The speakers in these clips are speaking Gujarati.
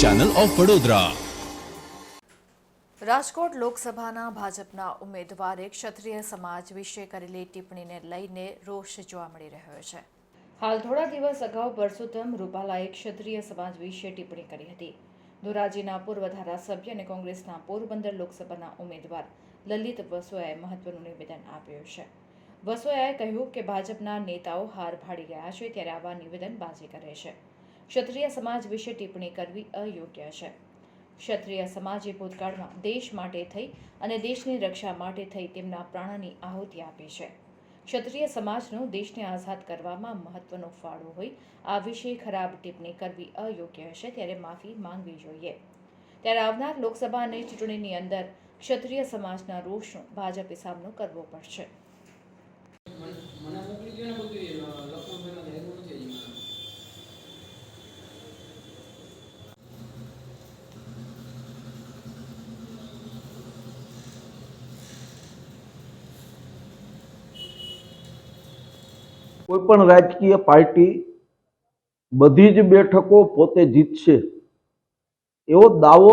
ચેનલ ઓફ વડોદરા રાજકોટ લોકસભાના ભાજપના ઉમેદવારે ક્ષત્રિય સમાજ વિશે કરેલી ટિપ્પણીને લઈને રોષ જોવા મળી રહ્યો છે. હાલ થોડા દિવસ અગાઉ પરસોત્તમ રૂપાલાએ ક્ષત્રિય સમાજ વિશે ટિપ્પણી કરી હતી. ધોરાજીના પૂર્વ ધારાસભ્ય અને કોંગ્રેસના પોરબંદર લોકસભાના ઉમેદવાર લલિત વસોયાએ મહત્વનું નિવેદન આપ્યું છે. વસોયાએ કહ્યું કે ભાજપના નેતાઓ હાર ભાડી ગયા છે ત્યારે આવા નિવેદનબાજી કરે છે. ક્ષત્રિય સમાજ વિશે ટિપ્પણી કરવી અયોગ્ય છે. ક્ષત્રિય સમાજે ભૂતકાળમાં દેશ માટે થઈ અને દેશની રક્ષા માટે થઈ તેમના પ્રાણની આહુતિ આપી છે. ક્ષત્રિય સમાજનો દેશને આઝાદ કરવામાં મહત્વનો ફાળો હોય, આ વિશે ખરાબ ટિપ્પણી કરવી અયોગ્ય હશે ત્યારે માફી માંગવી જોઈએ. ત્યારે આવનાર લોકસભા અને ચૂંટણીની અંદર ક્ષત્રિય સમાજના રોષનો ભાજપે સામનો કરવો પડશે મને મોકલી દો ને બધું લખનભાઈમાં એવું નથી હજી મને કોઈ પણ રાજકીય પાર્ટી બધી જ બેઠકો પોતે જીતશે. એવો દાવો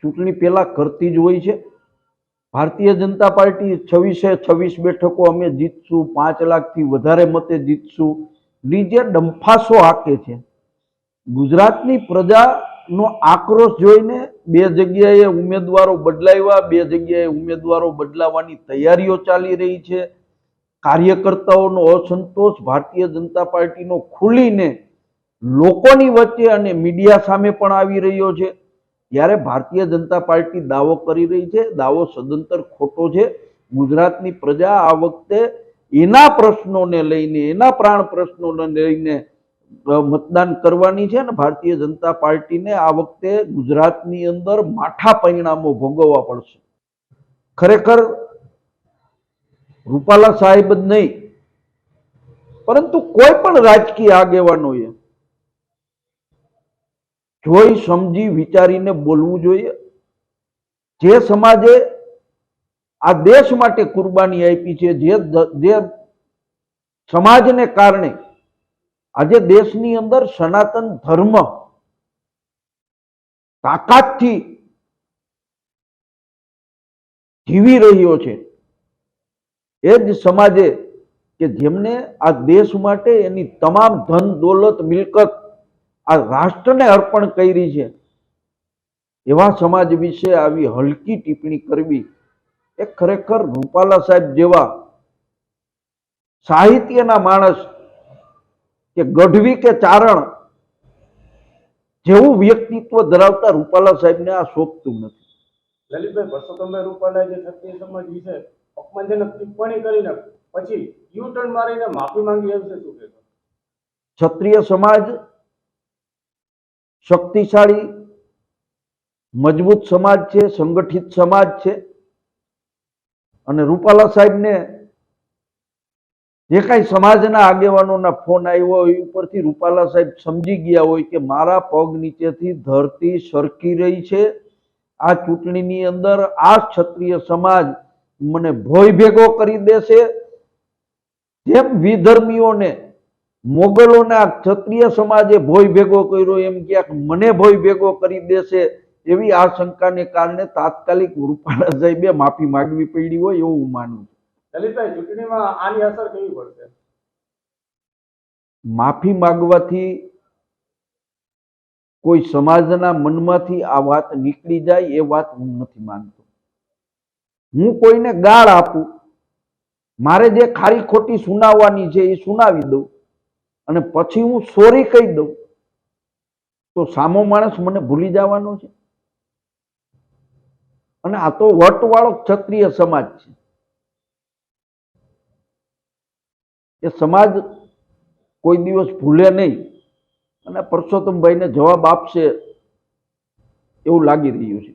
ચૂંટણી પહેલાં કરતી જ હોય છે. ભારતીય જનતા પાર્ટી છવ્વીસે છવ્વીસ બેઠકો અમે જીતશું, પાંચ લાખથી વધારે મતે જીતશું. ની જે ડંફાસો હાકે છે. ગુજરાતની પ્રજાનો આક્રોશ જોઈને બે જગ્યાએ ઉમેદવારો બદલાવ્યા, બે જગ્યાએ ઉમેદવારો બદલાવાની તૈયારીઓ ચાલી રહી છે. કાર્યકર્તાઓનો અસંતોષ ભારતીય જનતા પાર્ટીનો ખુલીને લોકોની વચ્ચે અને મીડિયા સામે પણ આવી રહ્યો છે. ત્યારે ભારતીય જનતા પાર્ટી દાવો કરી રહી છે. દાવો સદંતર ખોટો છે. ગુજરાતની પ્રજા આ વખતે એના પ્રશ્નોને લઈને, એના પ્રાણ પ્રશ્નોને લઈને મતદાન કરવાની છે અને ભારતીય જનતા પાર્ટીને આ વખતે ગુજરાતની અંદર માઠા પરિણામો ભોગવવા પડશે. ખરેખર રૂપાલા સાહેબ જ નહીં. પરંતુ કોઈ પણ રાજકીય આગેવાનોએ જોઈ સમજી વિચારીને બોલવું જોઈએ. જે સમાજે આ દેશ માટે કુરબાની આપી છે, જે જે સમાજને કારણે આજે દેશની અંદર સનાતન ધર્મ તાકાતથી જીવી રહ્યો છે. એ જ સમાજે કે જેમને આ દેશ માટે એની તમામ ધન, દોલત, મિલકત આ રાષ્ટ્રને અર્પણ કરી છે, એવા સમાજ વિશે આવી હલકી ટિપ્પણી કરવી એ ખરેખર રૂપાલા સાહેબ જેવા સાહિત્યના માણસ કે ગઢવી કે ચારણ જેવું વ્યક્તિત્વ ધરાવતા રૂપાલા સાહેબને આ શોભતું નથી. લલિતભાઈ પરસોત્તમભાઈ રૂપાલા જે ક્ષત્રિય સમાજ વિશે અપમાનજનક ટિપ્પણી કરીને પછી યુ ટર્ન મારીને માફી માંગી એમ છે શું કહેશો? ક્ષત્રિય સમાજ શક્તિશાળી, મજબૂત સમાજ છે, સંગઠિત સમાજ છે. અને રૂપાલા સાહેબને જે કાંઈ સમાજના આગેવાનોના ફોન આવ્યો હોય, એ ઉપરથી રૂપાલા સાહેબ સમજી ગયા હોય કે મારા પગ નીચેથી ધરતી સરકી રહી છે. આ ચૂંટણીની અંદર આ ક્ષત્રિય સમાજ મને ભોય ભેગો કરી દેશે. જેમ વિધર્મીઓને મોગલોના ક્ષત્રિય સમાજે ભોય ભેગો કર્યો એમ ક્યાંક મને ભોય ભેગો કરી દેશે એવી આશંકાને કારણે તાત્કાલિક રૂપાલા સાહેબે માફી માંગવી પડી હોય એવું હું માનું છું. લલિતભાઈ ચૂંટણીમાં આની અસર કેવી પડશે? માફી માંગવાથી કોઈ સમાજના મનમાંથી આ વાત નીકળી જાય એ વાત હું નથી માનતો. હું કોઈને ગાળ આપું, મારે જે ખારી ખોટી સુનાવવાની છે એ સુનાવી દઉં અને પછી હું સોરી કહી દઉં, તો સામો માણસ મને ભૂલી જવાનો છે? અને આ તો વટવાળો ક્ષત્રિય સમાજ છે. એ સમાજ કોઈ દિવસ ભૂલે નહીં અને પરસોત્તમભાઈને જવાબ આપશે એવું લાગી રહ્યું છે.